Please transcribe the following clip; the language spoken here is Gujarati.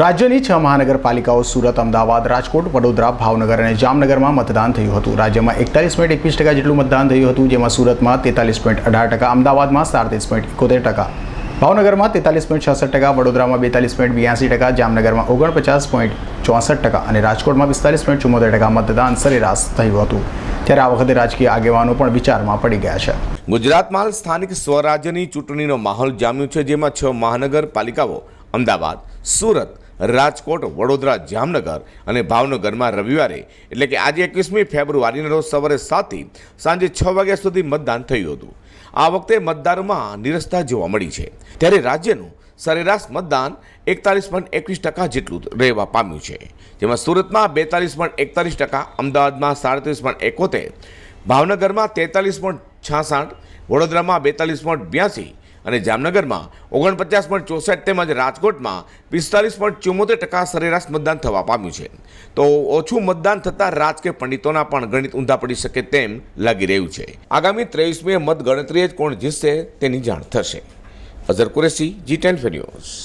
રાજ્યની છ મહાનગરપાલિકાઓ સુરત, અમદાવાદ, રાજકોટ, વડોદરા, ભાવનગર અને જામનગરમાં મતદાન થયું હતું. રાજ્યમાં એકતાલીસ પોઈન્ટ એકવીસ ટકા જેટલું મતદાન થયું હતું, જેમાં સુરતમાં તેતાલીસ પોઈન્ટ અઢાર ટકા, અમદાવાદમાં સાડત્રીસ પોઈન્ટ એકોતેર ટકા, ભાવનગરમાં તેતાલીસ પોઈન્ટ છસઠ ટકા, વડોદરામાં બેતાલીસ પોઈન્ટ બ્યાસી ટકા, જામનગરમાં ઓગણપચાસ પોઈન્ટ ચોસઠ ટકા અને રાજકોટમાં પિસ્તાલીસ પોઈન્ટ ચુમ્મોતેર ટકા મતદાન સરેરાશ થયું હતું. ત્યારે આ વખતે રાજકીય આગેવાનો પણ વિચારમાં પડી ગયા છે. ગુજરાતમાં સ્થાનિક સ્વરાજ્યની ચૂંટણીનો માહોલ જામ્યો છે, જેમાં છ મહાનગરપાલિકાઓ, અમદાવાદ, સુરત રાજકોટ, વડોદરા, જામનગર અને ભાવનગરમાં રવિવારે, એટલે કે આજે એકવીસમી ફેબ્રુઆરીના રોજ સવારે સાતથી સાંજે છ વાગ્યા સુધી મતદાન થયું હતું. આ વખતે મતદારોમાં નિરસતા જોવા મળી છે. ત્યારે રાજ્યનું સરેરાશ મતદાન એકતાલીસ પોઈન્ટ એકવીસ ટકા જેટલું રહેવા પામ્યું છે. જેમાં સુરતમાં બેતાલીસ પોઈન્ટ એકતાલીસ ટકા, અમદાવાદમાં સાડત્રીસ પોઈન્ટ એકોતેર, ભાવનગરમાં તેતાલીસ પોઈન્ટ છાસઠ, વડોદરામાં બેતાલીસ પોઈન્ટ બ્યાસી અને જામનગરમાં ઓગણપચાસ પોઈન્ટ ચોસઠ તેમજ રાજકોટમાં પિસ્તાલીસ પોઈન્ટ ચુમ્મોતેર ટકા સરેરાશ મતદાન થવા પામ્યું છે. તો ઓછું મતદાન થતાં રાજકીય પંડિતોના પણ ગણિત ઊંધા પડી શકે તેમ લાગી રહ્યું છે. આગામી ત્રેવીસમી મતગણતરીએ જ કોણ જીતશે તેની જાણ થશે. Azhar Qureshi, G ten news.